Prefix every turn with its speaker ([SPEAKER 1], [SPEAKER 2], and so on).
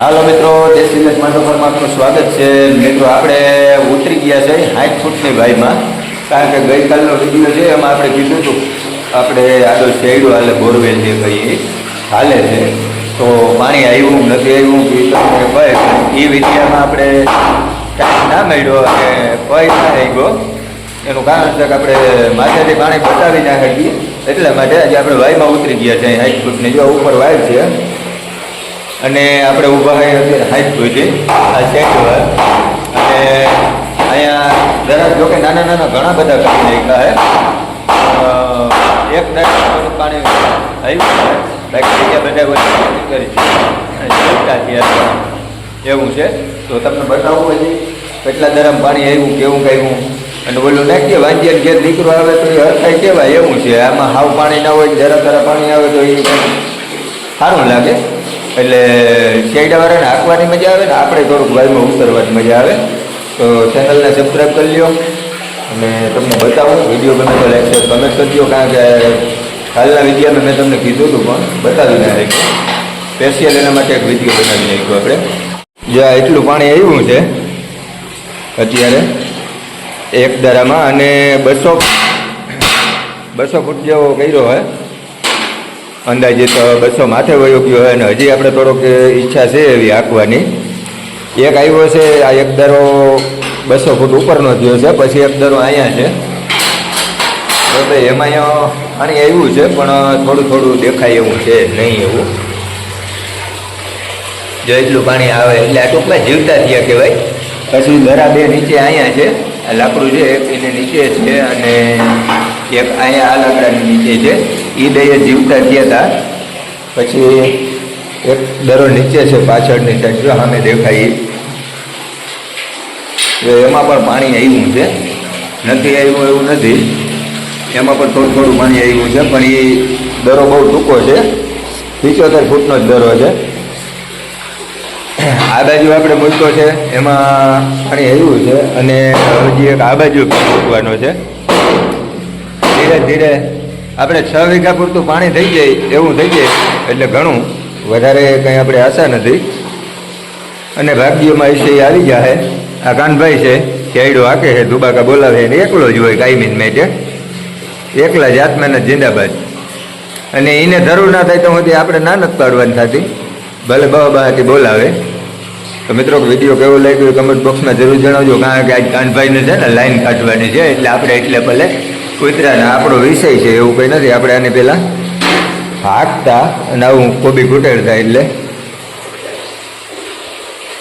[SPEAKER 1] હાલો મિત્રો દેશી માંડવરમાં આપનું સ્વાગત છે. મિત્રો, આપણે ઉતરી ગયા છે સાઠ ફૂટની ભાઈમાં કારણ કે ગઈકાલનો વીડિયો છે, એમાં આપણે કીધું હતું. આપણે આગળ શેડું હાલે, બોરવેલ જે કહીએ, હાલે છે. તો પાણી આવ્યું, નથી આવ્યું કે કહે એ વિડીયામાં આપણે ટાઈમ ના મળ્યો અને કોઈ ના આવ્યો. એનું કારણ છે કે આપણે માથેથી પાણી બતાવી ના શકીએ. એટલા માટે આજે આપણે વાયમાં ઉતરી ગયા છે સાઠ ફૂટની. જો ઉપર વાય છે અને આપણે ઊભા હોય અત્યારે હાઈટ સુધી. આ સેટ અને અહીંયા જરા જોકે નાના નાના ઘણા બધા કામ નાખ્યા હે. એક નળ પાણી આવ્યું છે. બાકી બીજા બધા કરી છે. એવું છે. તો તમને બતાવવું હજી કેટલા દરમ પાણી આવ્યું, કેવું કહ્યું અને બોલું નાખીએ વાંચીએ ઘેર દીકરો આવે તો એ હરખાઈ કહેવાય. એવું છે. આમાં હાવ પાણી ના હોય જરા જરા પાણી આવે તો એ સારું લાગે. એટલે શેડાવાળાને હાંકવાની મજા આવે ને આપણે થોડુંક વાયમાં ઉતરવાની મજા આવે. તો ચેનલને સબસ્ક્રાઈબ કરી લો અને તમને બતાવું વીડિયો ગમે તો લાઈક શેર કમેન્ટ કરજો કારણ કે હાલના વિડીયામાં મેં તમને કીધું હતું પણ બતાવી ના રાખ્યું સ્પેશિયલ એના માટે એક વીડિયો બનાવી નાખ્યો આપણે. જ્યાં એટલું પાણી આવ્યું છે અત્યારે, એક દારામાં અને બસો બસો ફૂટ જેવો કર્યો હોય. અંદાજિત બસો માથે વયો ગયો હોય અને હજી આપણે થોડોક ઈચ્છા છે એવી આંકવાની એક આવ્યો છે, આ એક દરો બસો ફૂટ ઉપરનો થયો છે, પછી એક દરો અહીંયા છે. તો ભાઈ, એમાં પાણી આવ્યું છે, પણ થોડું થોડું દેખાય એવું છે, નહીં એવું. જો એટલું પાણી આવે, એટલે આ ટૂંકમાં જીવતા થયા કહેવાય. પછી દરા બે નીચે અહીંયા છે લાકડું છે, એક એને નીચે છે, અને એક અહીંયા આ લાકડાની નીચે છે. એ બે જીવતા ગયા હતા પછી એક દરો નીચે છે પાછળની સાઈડ, જો સામે દેખાય. તો એમાં પણ પાણી આવ્યું છે. નથી આવ્યું એવું નથી. એમાં પણ થોડું થોડું પાણી આવ્યું છે, પણ એ દરો બહુ ટૂંકો છે. પિચોતેર ફૂટનો જ દરો છે. આ બાજુ આપણે મૂક્યો છે, એમાં પાણી આવ્યું છે અને હજી એક આ બાજુ મૂકવાનો છે. ધીરે ધીરે આપણે છ વીઘા પૂરતું પાણી થઈ જાય, એવું થઈ જાય, એટલે ઘણું વધારે કંઈ આપણે આશા નથી. અને ભાગ્યમાં વિશે આવી જાય આ કાનભાઈ છે ખેડો હાકે છે, દુબાકા બોલાવે એને એકલો જ હોય કાયમીન માટે એકલા જ મહેનત જિંદાબાદ. અને એને જરૂર ના થાય તો સુધી આપણે ના નથી પાડવાની થતી. ભલે બહા બહાથી બોલાવે. તો મિત્રો વીડિયો કેવો લાગ્યો કમેન્ટ બોક્સમાં જરૂર જણાવજો, કારણ કે આજ કાનભાઈને છે ને લાઈન કાઢવાની છે, એટલે આપણે એટલે ભલે કૂતરાને આપણો વિષય છે એવું કંઈ નથી. આપણે આને પહેલાં હાંકતા અને આવું કોબી ઘૂંટેડતા એટલે